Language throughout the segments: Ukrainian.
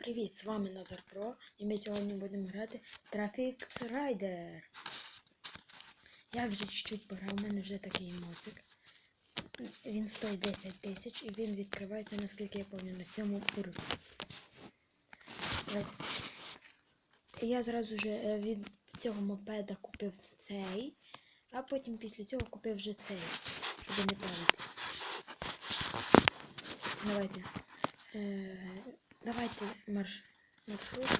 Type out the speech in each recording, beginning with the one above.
привіт! З вами Назар Про і ми сьогодні будемо грати Traffic Rider. Я вже чуть-чуть пограв, у мене вже такий моцик. Він стоїть 10 тисяч і він відкривається, наскільки я пам'ятаю, на сьомому уровні. Я зразу же е, від цього мопеда купив цей, а потім після цього купив вже цей, щоб не палити. Давайте. Е, давайте марш... маршрут.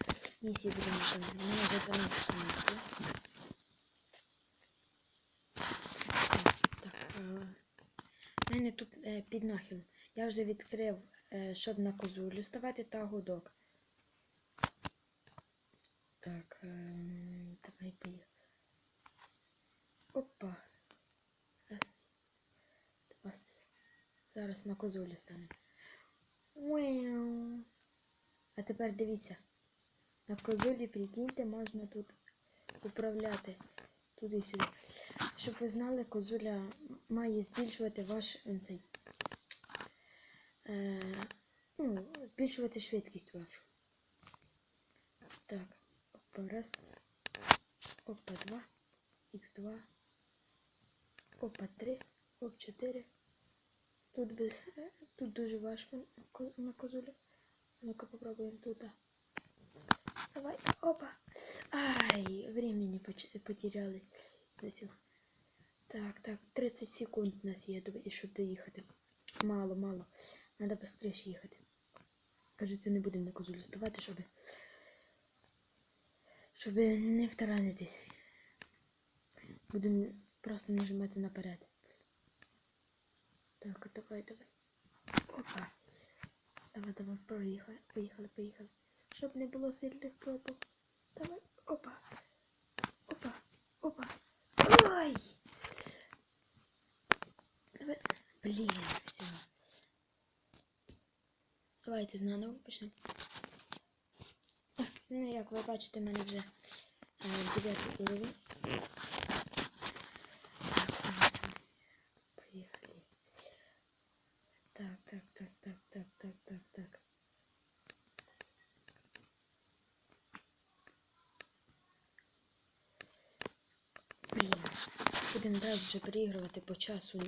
Виконувати. У мене вже 12 минут. Так, е, у мене тут е, під нахил. Я вже відкрив, е, щоб на козулю ставати та гудок. Так, е, давай поїхали. Опа. Раз. Два. Зараз на козулю станемо. Уяу. А тепер дивіться. На козулі, прикиньте, можна тут управляти туди-сюди. Щоб ви знали, козуля має збільшувати ваш е, цей. Е, ну, збільшувати швидкість вашу. Так, опа, раз. Опа, два. Х2. Опа, три. Оп, чотири. Тут е, Тут дуже важко на ко- на козулі. Ну-ка попробуємо тут. Давай, опа. Ай, времени потеряли. Так, так, 30 секунд у нас є, щоб доїхати. Мало, мало. Надо быстрее їхати. Кажеться, не будемо на козулю ставати, щоб... Щоб не втаранитись. Будемо просто нажимати наперед. Так, давай, давай. Опа. Давай, давай, проїхали, поїхали, поїхали. Щоб не було сильних пробок. Давай, опа. Опа, опа. Ой! Давай. Блін, все. Давайте заново почнемо. Ну, як ви бачите, в мене вже е, 9 уровень. Так, давайте. Поїхали. Так, так, так, так, так, так, так, так. Блін, будемо далі вже переігрувати по часу.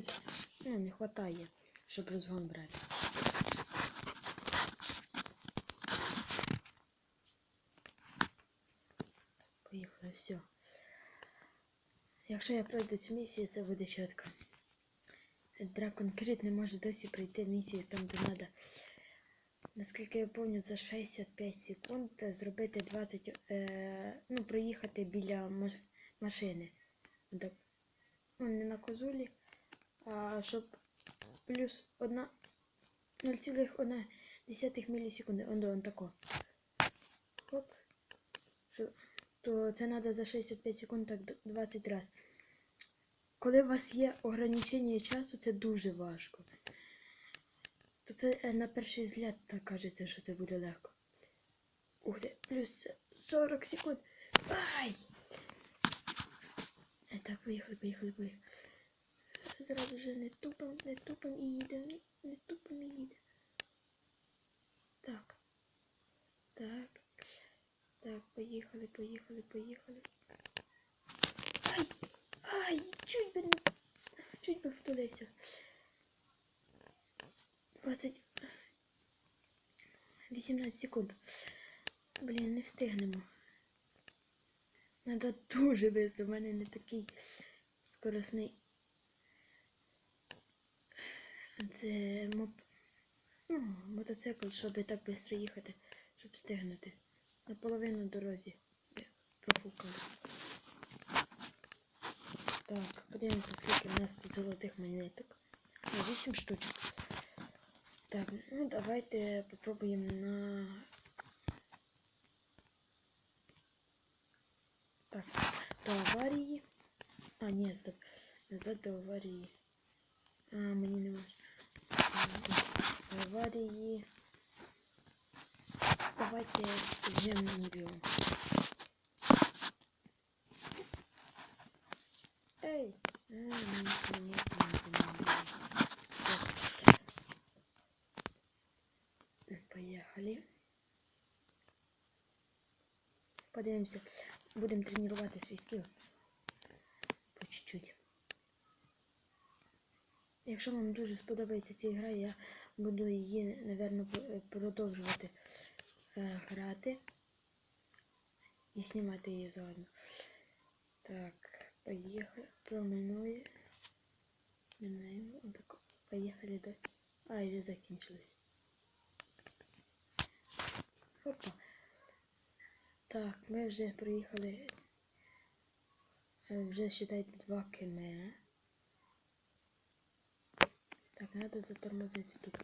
Ну, не вистачає, щоб розгон брати. Поїхали, все. Якщо я пройду цю місію, це буде чітко. Дракон Крит не може досі пройти місію там, де треба. Наскільки я пам'ятаю, за 65 секунд зробити 20, е, ну, проїхати біля машини. Так. Ну, не на козулі, а щоб плюс 1 0,1 мілісекунди. Он, он тако. Оп. То це треба за 65 секунд так 20 разів. Коли у вас є ограничення часу, це дуже важко. То це е, на перший взгляд так кажеться, що це буде легко. Ух ти, плюс 40 секунд. Ай! Так, поїхали, поїхали, поїхали. Зразу же не тупом, не тупом і їдемо, не, тупом і їдемо. Так. Так. Так, поїхали, поїхали, поїхали. Ай! Ай, чуть би не... Чуть би втулився. 20... 18 секунд. Блін, не встигнемо. Надо дуже швидко, в мене не такий скоросний. Це моп... ну, мотоцикл, щоб так швидко їхати, щоб встигнути. На половину дорозі я профукав. Так, подивимося, скільки в нас тут золотих монеток. 8 штучок. Так, ну давайте попробуємо на. Так, до аварії. А, ні, стоп. Назад до аварії. А, мені не можна. До аварії. Давайте землю. Эй! А, не можна, не можна на землю. Поехали. Подивимося. Будемо тренувати свій скіл. По чуть-чуть. Якщо вам дуже сподобається ця гра, я буду її, напевно, продовжувати е, грати і знімати її заодно. Так, поїхали. Проминує. Минаємо. Отако. Поїхали до. А, вже закінчилось. Опа. Так, ми вже приїхали. е, Вже считайте 2 км. Так, надо затормозити тут.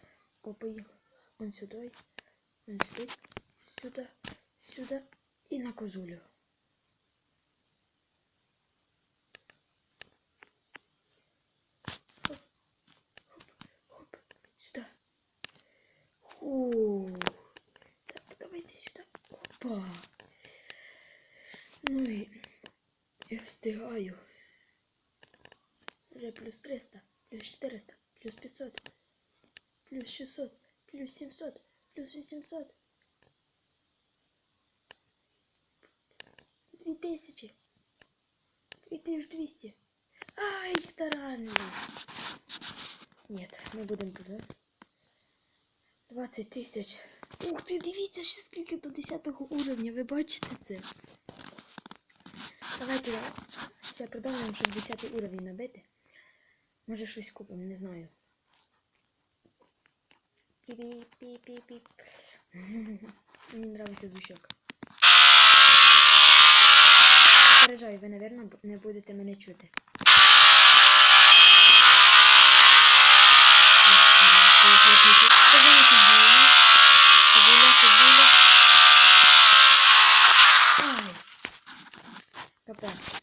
О, поїхав. Он сюди. Он сюди. Сюди. Сюди. І на козулю. Хоп. Хоп. Хоп. Сюди. Фу. Так, давайте сюди. Опа. Ну і я встигаю. Вже плюс 300, плюс 400, плюс 500, плюс 600, плюс 700, плюс 800. 2000. 2200. Ай, таранили. Нет, ми будемо туди. 20 тисяч. Ух ти, дивіться, скільки до 10 уровня, ви бачите це? Давайте я ще продовжуємо, щоб 10 уровень набити. Може щось купимо, не знаю. Піп-піп-піп-піп. Мені нравиться звучок. Попереджаю, ви, мабуть, не будете мене чути. Кобуля, кобуля. Ай. Капець.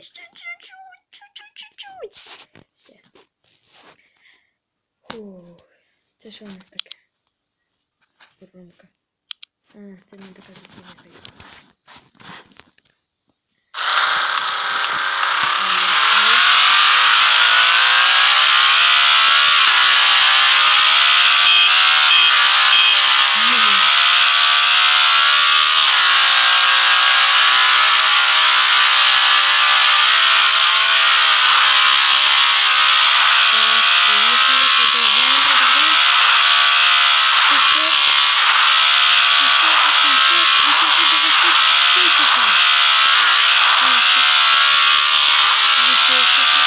Ще чуть-чуть, чуть-чуть, чуть-чуть. Ще. Фу. Це що у нас таке? Воронка. А, це не така красива. Так, поїхали, продовжуємо, продовжуємо. 500, 600, 800, 890 тисяча. Тисяча. Дві тисячі.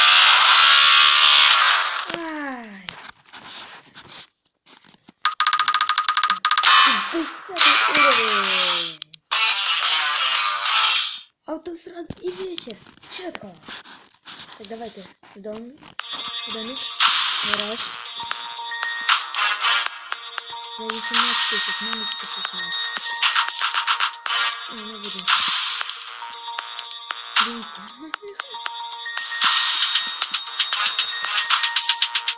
Ай. Десятий уровень. Автосрад и вечер. Четко. Так, давайте. Дом. Домик. Гараж. За 18 тысяч. Ну, не спешить нам. Не, не будем. Дивіться.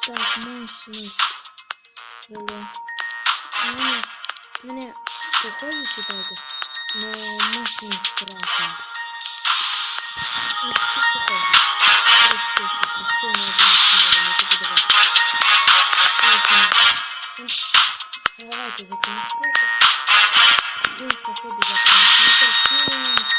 Так, мощність. Було. Мене, Мене похоже считаете, но мощь не страшно. Ну, давайте закончим. Всем спасибо за просмотр.